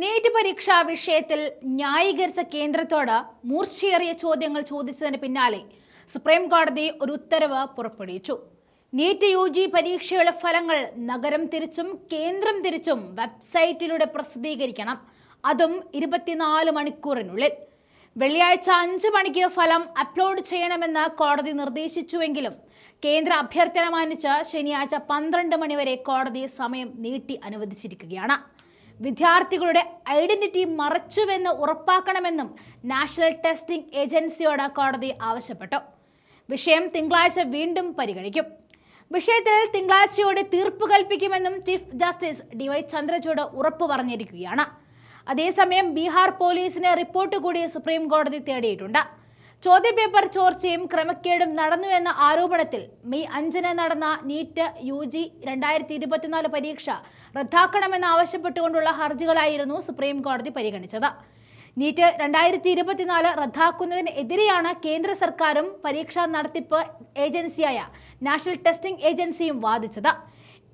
NEET പരീക്ഷാ വിഷയത്തിൽ ന്യായീകരിച്ച കേന്ദ്രത്തോട് മൂർച്ചയേറിയ ചോദ്യങ്ങൾ ചോദിച്ചതിന് പിന്നാലെ സുപ്രീം കോടതി ഒരു ഉത്തരവ് പുറപ്പെടുവിച്ചു. നീറ്റ് യു ജി പരീക്ഷയുടെ ഫലങ്ങൾ നഗരം തിരിച്ചും കേന്ദ്രം തിരിച്ചും വെബ്സൈറ്റിലൂടെ പ്രസിദ്ധീകരിക്കണം. അതും ഇരുപത്തിനാല് മണിക്കൂറിനുള്ളിൽ. വെള്ളിയാഴ്ച അഞ്ച് മണിക്ക് ഫലം അപ്ലോഡ് ചെയ്യണമെന്ന് കോടതി നിർദ്ദേശിച്ചുവെങ്കിലും കേന്ദ്ര അഭ്യർത്ഥന മാനിച്ച് ശനിയാഴ്ച പന്ത്രണ്ട് മണിവരെ കോടതി സമയം നീട്ടി അനുവദിച്ചിരിക്കുകയാണ്. വിദ്യാർത്ഥികളുടെ ഐഡന്റിറ്റി മറച്ചുവെന്ന് ഉറപ്പാക്കണമെന്നും നാഷണൽ ടെസ്റ്റിംഗ് ഏജൻസിയോട് കോടതി ആവശ്യപ്പെട്ടു. വിഷയം തിങ്കളാഴ്ച വീണ്ടും പരിഗണിക്കും. വിഷയത്തിൽ തിങ്കളാഴ്ചയോടെ തീർപ്പ് കൽപ്പിക്കുമെന്നും chief justice D Y Chandrachud ഉറപ്പു പറഞ്ഞിരിക്കുകയാണ്. അതേസമയം ബീഹാർ പോലീസിന് റിപ്പോർട്ട് കൂടി സുപ്രീം കോടതി തേടിയിട്ടുണ്ട്. ചോദ്യപേപ്പർ ചോർച്ചയും ക്രമക്കേടും നടന്നു എന്ന ആരോപണത്തിൽ മെയ് അഞ്ചിന് നടന്ന നീറ്റ് യു ജി രണ്ടായിരത്തി ഇരുപത്തിനാല് പരീക്ഷ റദ്ദാക്കണമെന്ന് ആവശ്യപ്പെട്ടുകൊണ്ടുള്ള ഹർജികളായിരുന്നു സുപ്രീം കോടതി പരിഗണിച്ചത്. നീറ്റ് രണ്ടായിരത്തി ഇരുപത്തിനാല് റദ്ദാക്കുന്നതിനെതിരെയാണ് കേന്ദ്ര സർക്കാരും പരീക്ഷാ നടത്തിപ്പ് ഏജൻസിയായ നാഷണൽ ടെസ്റ്റിംഗ് ഏജൻസിയും വാദിച്ചത്.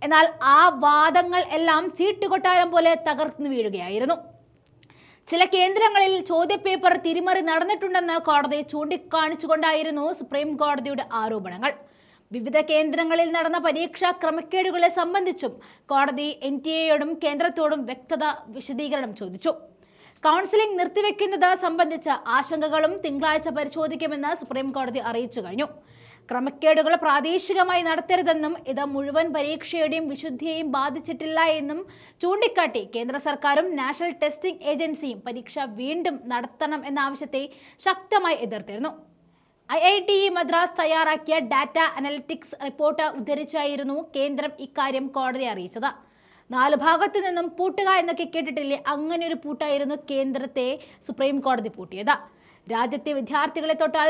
എന്നാൽ ആ വാദങ്ങൾ എല്ലാം ചീട്ടുകൊട്ടാരം പോലെ തകർന്നു വീഴുകയായിരുന്നു. ചില കേന്ദ്രങ്ങളിൽ ചോദ്യപേപ്പർ തിരിമറി നടന്നിട്ടുണ്ടെന്ന് കോടതി ചൂണ്ടിക്കാണിച്ചുകൊണ്ടായിരുന്നു സുപ്രീം കോടതിയുടെ ആരോപണങ്ങൾ. വിവിധ കേന്ദ്രങ്ങളിൽ നടന്ന പരീക്ഷാ ക്രമക്കേടുകളെ സംബന്ധിച്ചും കോടതി എൻ ടി എയോടും കേന്ദ്രത്തോടും വ്യക്തത വിശദീകരണം ചോദിച്ചു. കൗൺസിലിംഗ് നിർത്തിവെക്കുന്നത് സംബന്ധിച്ച ആശങ്കകളും തിങ്കളാഴ്ച പരിശോധിക്കുമെന്ന് സുപ്രീം കോടതി അറിയിച്ചു കഴിഞ്ഞു. ക്രമക്കേടുകൾ പ്രാദേശികമായി നടത്തരുതെന്നും ഇത് മുഴുവൻ പരീക്ഷയുടെയും വിശുദ്ധിയെയും ബാധിച്ചിട്ടില്ല എന്നും ചൂണ്ടിക്കാട്ടി കേന്ദ്ര സർക്കാരും നാഷണൽ ടെസ്റ്റിംഗ് ഏജൻസിയും പരീക്ഷ വീണ്ടും നടത്തണം എന്ന ആവശ്യത്തെ ശക്തമായി എതിർത്തിരുന്നു. I I T E Madras തയ്യാറാക്കിയ ഡാറ്റ അനലിറ്റിക്സ് റിപ്പോർട്ട് ഉദ്ധരിച്ചായിരുന്നു കേന്ദ്രം ഇക്കാര്യം കോടതിയെ അറിയിച്ചത്. നാല് ഭാഗത്തു നിന്നും പൂട്ടുക എന്നൊക്കെ കേട്ടിട്ടില്ലേ അങ്ങനെ ഒരു പൂട്ടായിരുന്നു കേന്ദ്രത്തെ സുപ്രീം കോടതി പൂട്ടിയത്. രാജ്യത്തെ വിദ്യാർത്ഥികളെ തൊട്ടാൽ